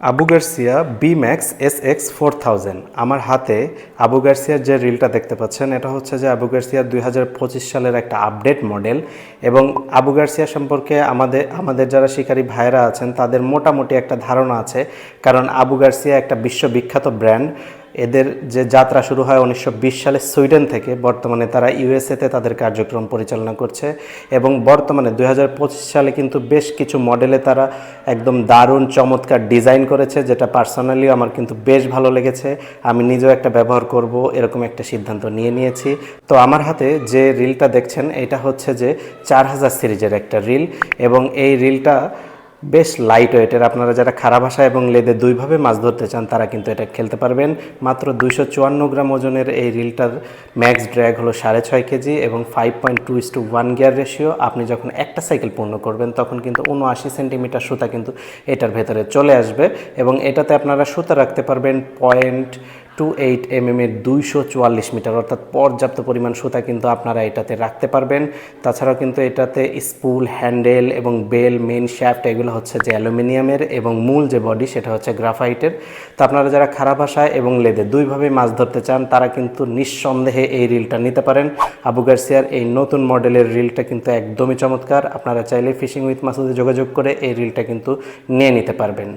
Abu Garcia B max S X four thousand আমার হাতে আবু গার্সিয়ার যে রিলটা দেখতে পাচ্ছেন, এটা হচ্ছে যে আবু দুই হাজার পঁচিশ সালের একটা আপডেট মডেল এবং আবু গার্সিয়া সম্পর্কে আমাদের আমাদের যারা শিকারী ভাইরা আছেন, তাদের মোটামুটি একটা ধারণা আছে, কারণ আবু গার্সিয়া একটা বিশ্ববিখ্যাত ব্র্যান্ড। এদের যে যাত্রা শুরু হয় উনিশশো বিশ সালে সুইডেন থেকে, বর্তমানে তারা ইউএসএতে তাদের কার্যক্রম পরিচালনা করছে এবং বর্তমানে দু হাজার পঁচিশ সালে কিন্তু বেশ কিছু মডেলে তারা একদম দারুণ, চমৎকার ডিজাইন করেছে, যেটা পার্সোনালি আমার কিন্তু বেশ ভালো লেগেছে। আমি নিজেও একটা ব্যবহার করব, এরকম একটা সিদ্ধান্ত নিয়ে নিয়েছি। তো আমার হাতে যে রিলটা দেখছেন, এটা হচ্ছে যে চার হাজার সিরিজের একটা রিল এবং এই রিলটা বেশ লাইট ওয়েটের আপনারা যারা খারাপ ভাষা এবং লেদে দুইভাবে মাছ ধরতে চান, তারা কিন্তু এটা খেলতে পারবেন। মাত্র দুইশো চুয়ান্ন গ্রাম ওজনের এই রিলটার ম্যাক্স ড্র্যাগ হলো সাড়ে ছয় কেজি এবং five point two is to one gear ratio আপনি যখন একটা সাইকেল পূর্ণ করবেন, তখন কিন্তু উনআশি সেন্টিমিটার সুতা কিন্তু এটার ভেতরে চলে আসবে এবং এটাতে আপনারা সুতা রাখতে পারবেন point two eight M M এর দুইশো চুয়াল্লিশ মিটার, অর্থাৎ পর্যাপ্ত পরিমাণ সুতা কিন্তু আপনারা এটাতে রাখতে পারবেন। তাছাড়াও কিন্তু এটাতে স্পুল হ্যান্ডেল এবং বেল মেন শ্যাফট এগুলো হচ্ছে যে অ্যালুমিনিয়ামের এবং মূল যে বডি সেটা হচ্ছে গ্রাফাইটের তো আপনারা যারা খারাপ আশায় এবং লেদে দুইভাবে মাছ ধরতে চান, তারা কিন্তু নিঃসন্দেহে এই রিলটা নিতে পারেন। আবু গার্সিয়ার এই নতুন মডেলের রিলটা কিন্তু একদমই চমৎকার। আপনারা চাইলে ফিশিং উইথ মাসুদে যোগাযোগ করে এই রিলটা কিন্তু নিয়ে নিতে পারবেন।